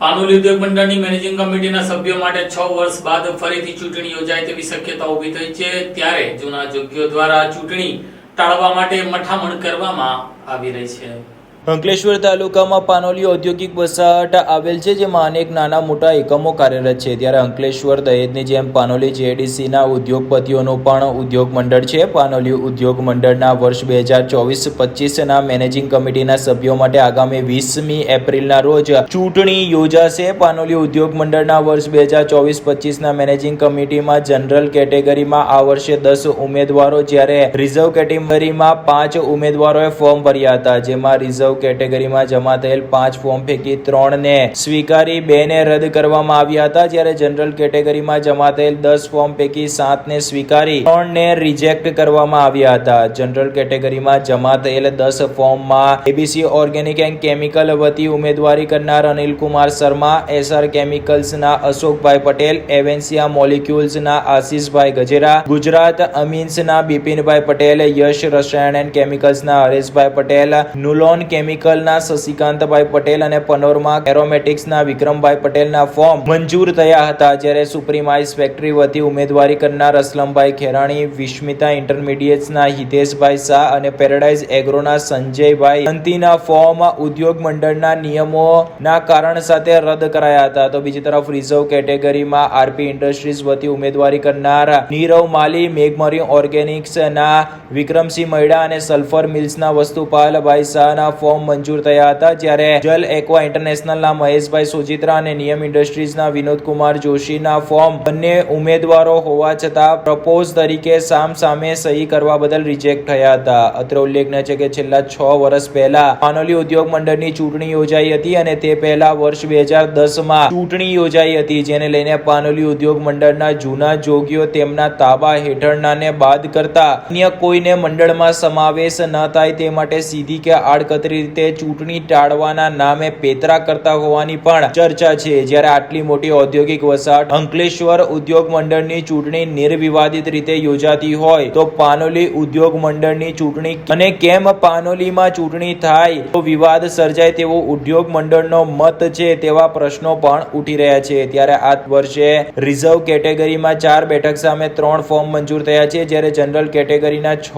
પાનોલી ઉદ્યોગ મંડળની મેનેજિંગ કમિટીના સભ્યો માટે છ વર્ષ બાદ ફરીથી ચૂંટણી યોજાય તેવી શક્યતા ઊભી થઈ છે. ત્યારે જૂના જોગ્યો દ્વારા ચૂંટણી ટાળવા માટે મઠામણ કરવામાં આવી રહી છે. અંકલેશ્વર તાલુકામાં પાનોલી ઔદ્યોગિક વસાહટ આવેલ છે, જેમાં અનેક નાના મોટા એકમો કાર્યરત છે. ત્યારે અંકલેશ્વર દહેજની જેમ પાનોલી જેડીસીના ઉદ્યોગપતિઓનું પણ ઉદ્યોગ મંડળ છે. પાનોલી ઉદ્યોગ મંડળના વર્ષ બે હજાર ચોવીસ પચીસના મેનેજિંગ કમિટીના સભ્યો માટે આગામી વીસમી એપ્રિલના રોજ ચૂંટણી યોજાશે. પાનોલી ઉદ્યોગ મંડળના વર્ષ બે હજાર ચોવીસ પચીસના મેનેજિંગ કમિટીમાં જનરલ કેટેગરીમાં આ વર્ષે દસ ઉમેદવારો, જ્યારે રિઝર્વ કેટેગરીમાં પાંચ ઉમેદવારોએ ફોર્મ ભર્યા હતા, જેમાં રિઝર્વ કેટેગરીમાં જમા થયેલ પાંચ ફોર્મ પૈકી ત્રણને સ્વીકારી બેને રદ કરવામાં આવ્યા હતા. જ્યારે જનરલ કેટેગરીમાં જમા થયેલ દસ ફોર્મ પૈકી સાતને સ્વીકારી ત્રણને રિજેક્ટ કરવામાં આવ્યા હતા. જનરલ કેટેગરીમાં જમા થયેલ દસ ફોર્મમાં એબીસી ઓર્ગેનિક એન્ડ કેમિકલ વતી ઉમેદવારી કરનાર અનિલકુમાર શર્મા એસઆર કેમિકલ્સના અશોકભાઈ પટેલ એવેન્સિયા મોલિક્યુલ્સના આશીષભાઈ ગજેરા, ગુજરાત અમીન્સના બિપિનભાઈ પટેલ, યશ રસાયણ એન્ડ કેમિકલ્સના હરેશભાઈ પટેલ, નુલોન કેમિકલના શશિકાંતભાઈ પટેલ અને પનોરમા એરોમેટિક્સના વિક્રમભાઈ પટેલના ફોર્મ મંજૂર થયા હતા, જ્યારે સુપ્રીમ આઈસ ફેક્ટરી વતી ઉમેદવારી કરનાર અસલમભાઈ ખેરાણી વિશ્મિતા ઇન્ટરમીડિયેટ્સના હિતેશભાઈ શાહ અને પેરાડાઇઝ એગ્રોના સંજયભાઈ અંતિના ફોર્મ ઉદ્યોગ મંડળના નિયમોના કારણ સાથે રદ કરાયા હતા. તો બીજી તરફ રિઝર્વ કેટેગરીમાં આરપી ઇન્ડસ્ટ્રીઝ વતી ઉમેદવારી કરનાર નીરવ માલી, મેઘમરી ઓર્ગેનિક્સના વિક્રમસિંહ મૈડા અને સલ્ફર મિલ્સના વસ્તુપાલભાઈ શાહના ફોર્મ મંજૂર થયા હતા, જ્યારે જલ એક્વા ઇન્ટરનેશનલના મહેશભાઈ સોજિત્રા અને નિયમ ઇન્ડસ્ટ્રીઝના વિનોદકુમાર જોશીના ફોર્મ બંને ઉમેદવારો હોવા છતાં પ્રપોઝ તરીકે સામ સામે સહી કરવા બદલ રિજેક્ટ થયા હતા. અત્રે ઉલ્લેખનીય છે કે છેલ્લા છ વર્ષ પહેલા માનોલી ઉદ્યોગ મંડળની ચૂંટણી યોજાઈ હતી અને તે પહેલા વર્ષ બે હજાર દસમાં ચૂંટણી યોજાઈ હતી, જેને લઈને પાનોલી ઉદ્યોગ મંડળના જૂના જોગીઓ તેમના તાબા હેઠળનાને બાદ કરતા અન્ય કોઈને મંડળમાં સમાવેશ ન થાય તે માટે સીધી કે આડકતરી રીતે ચૂંટણી ટાળવાના નામે પેતરા કરતા હોવાની પણ ચર્ચા છે. જ્યારે આટલી મોટી ઔદ્યોગિક વસાહત અંકલેશ્વર ઉદ્યોગ મંડળની ચૂંટણી નિર્વિવાદિત રીતે યોજાતી હોય તો પાનોલી ઉદ્યોગ મંડળની ચૂંટણી અને કેમ પાનોલીમાં ચૂંટણી થાય તો વિવાદ સર્જાય તેવો ઉદ્યોગ મંડળનો મત છે તેવા પ્રશ્નો પણ ઉઠી રહ્યા છે. ત્યારે આ વર્ષે રિઝર્વ કેટેગરીમાં ચાર બેઠક સામે ત્રણ ફોર્મ મંજૂર થયા છે. જ્યારે જનરલ કેટેગરીના છ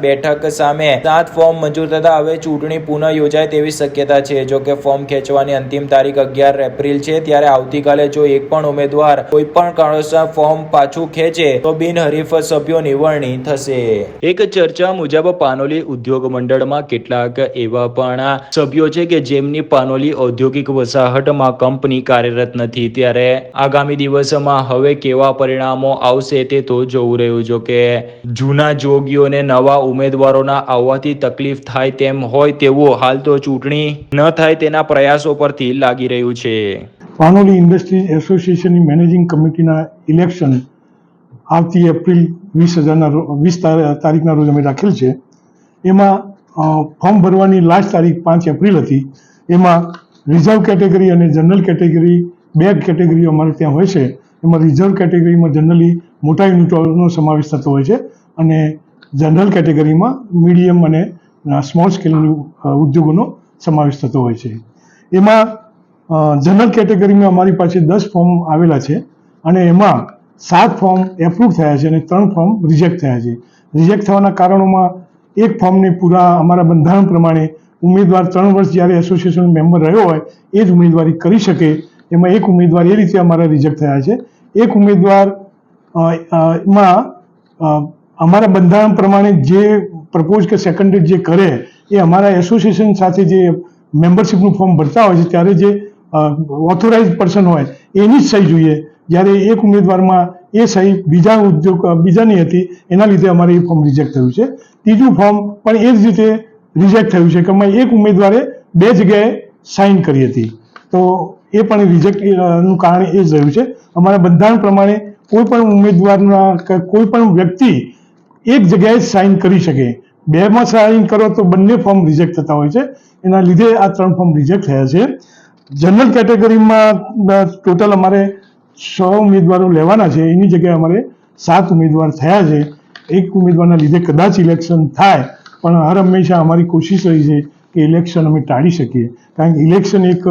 બેઠક સામે સાત ફોર્મ મંજૂર થતા હવે ચૂંટણી પુનઃ યોજાય તેવી શક્યતા છે. જો કે ફોર્મ ખેંચવાની અંતિમ તારીખ અગિયાર એપ્રિલ છે, ત્યારે આવતીકાલે જો એક પણ ઉમેદવાર કોઈ પણ કારણોસર ફોર્મ પાછું ખેંચે, તો બિનહરીફ સભ્યો નિવરણી થશે. એક ચર્ચા મુજબ પાનોલી ઉદ્યોગ મંડળમાં કેટલાક એવા પણ સભ્યો છે કે જેમની પાનોલી ઔદ્યોગિક વસાહતમાં કંપની કાર્યરત નથી. ત્યારે આગામી દિવસોમાં હવે કેવા પરિણામો આવશે તે તો જોવું રહ્યું. જો કે જૂના જોગીઓને નવા ઉમેદવારોના આવવાથી તકલીફ થાય તેમ હોય તેવું હાલ તો ચૂંટણી ન થાય તેના પ્રયાસો પરથી લાગી રહ્યું છે. પાનોલી ઇન્ડસ્ટ્રીઝ એસોસિએશનની મેનેજિંગ કમિટીના ઇલેક્શન આવતી એપ્રિલ વીસ હજારના વીસ તારીખના રોજ અમે રાખેલ છે. એમાં ફોર્મ ભરવાની લાસ્ટ તારીખ પાંચ એપ્રિલ હતી. એમાં રિઝર્વ કેટેગરી અને જનરલ કેટેગરી, બે કેટેગરીઓ અમારે ત્યાં હોય છે. એમાં રિઝર્વ કેટેગરીમાં જનરલી મોટા યુનિટોનો સમાવેશ થતો હોય છે અને જનરલ કેટેગરીમાં મીડિયમ અને સ્મોલ સ્કેલ ઉદ્યોગોનો સમાવેશ થતો હોય છે. એમાં જનરલ કેટેગરીમાં અમારી પાસે દસ ફોર્મ આવેલા છે અને એમાં સાત ફોર્મ એપ્રુવ થયા છે અને ત્રણ ફોર્મ રિજેક્ટ થયા છે. રિજેક્ટ થવાના કારણોમાં એક ફોર્મને પૂરા અમારા બંધારણ પ્રમાણે ઉમેદવાર ત્રણ વર્ષ જ્યારે એસોસિએશન મેમ્બર રહ્યો હોય, એ જ ઉમેદવારી કરી શકે. એમાં એક ઉમેદવાર એ રીતે અમારા રિજેક્ટ થયા છે. એક ઉમેદવારમાં અમારા બંધારણ પ્રમાણે જે પ્રપોઝ કે સેકન્ડેડ જે કરે, એ અમારા એસોસિએશન સાથે જે મેમ્બરશીપનું ફોર્મ ભરતા હોય છે, ત્યારે જે ઓથોરાઇઝ પર્સન હોય, એની જ સહી જોઈએ. જ્યારે એક ઉમેદવારમાં એ સહી બીજા ઉદ્યોગ, બીજાની હતી, એના લીધે અમારે એ ફોર્મ રિજેક્ટ થયું છે. ત્રીજું ફોર્મ પણ એ જ રીતે રિજેક્ટ થયું છે કે અમે એક ઉમેદવારે બે જગ્યાએ સાઇન કરી હતી. તો એ પણ રિજેક્ટનું કારણ એ જ રહ્યું છે. અમારા બંધારણ પ્રમાણે કોઈ પણ ઉમેદવારના, કોઈ પણ વ્યક્તિ એક જગ્યાએ સાઇન કરી શકે. બેમાં સાઇન કરો તો બંને ફોર્મ રિજેક્ટ થતા હોય છે. એના લીધે આ ત્રણ ફોર્મ રિજેક્ટ થયા છે. જનરલ કેટેગરીમાં ટોટલ અમારે છ ઉમેદવારો લેવાના છે. એની જગ્યાએ અમારે સાત ઉમેદવાર થયા છે. એક ઉમેદવારના લીધે કદાચ ઇલેક્શન થાય, પણ હર હંમેશા અમારી કોશિશ રહી છે કે ઇલેક્શન અમે ટાળી શકીએ. કારણ કે ઇલેક્શન એક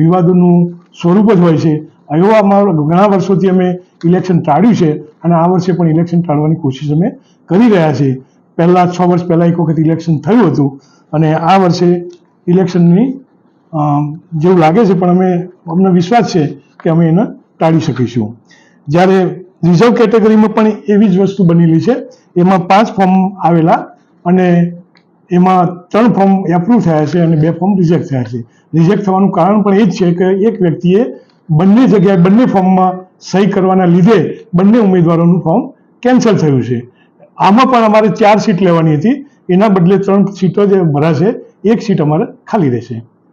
વિવાદોનું સ્વરૂપ જ હોય છે. એવા અમારા ઘણા વર્ષોથી અમે ઇલેક્શન ટાળ્યું છે અને આ વર્ષે પણ ઇલેક્શન ટાળવાની કોશિશ અમે કરી રહ્યા છીએ. પહેલાં છ વર્ષ પહેલાં એક વખત ઇલેક્શન થયું હતું અને આ વર્ષે ઇલેક્શનની જેવું લાગે છે, પણ અમે, અમને વિશ્વાસ છે કે અમે એને ટાળી શકીશું. જ્યારે રિઝર્વ કેટેગરીમાં પણ એવી જ વસ્તુ બનેલી છે, એમાં પાંચ ફોર્મ આવેલા અને એમાં ત્રણ ફોર્મ એપ્રુવ થયા છે અને બે ફોર્મ રિજેક્ટ થયા છે. રિજેક્ટ થવાનું કારણ પણ એ જ છે કે એક વ્યક્તિએ બંને જગ્યાએ, બંને ફોર્મમાં સહી કરવાના લીધે બંને ઉમેદવારોનું ફોર્મ કેન્સલ થયું છે. આમાં પણ અમારે ચાર સીટ લેવાની હતી. એના બદલે ત્રણ સીટો જે ભરાશે, એક સીટ અમારે ખાલી રહેશે.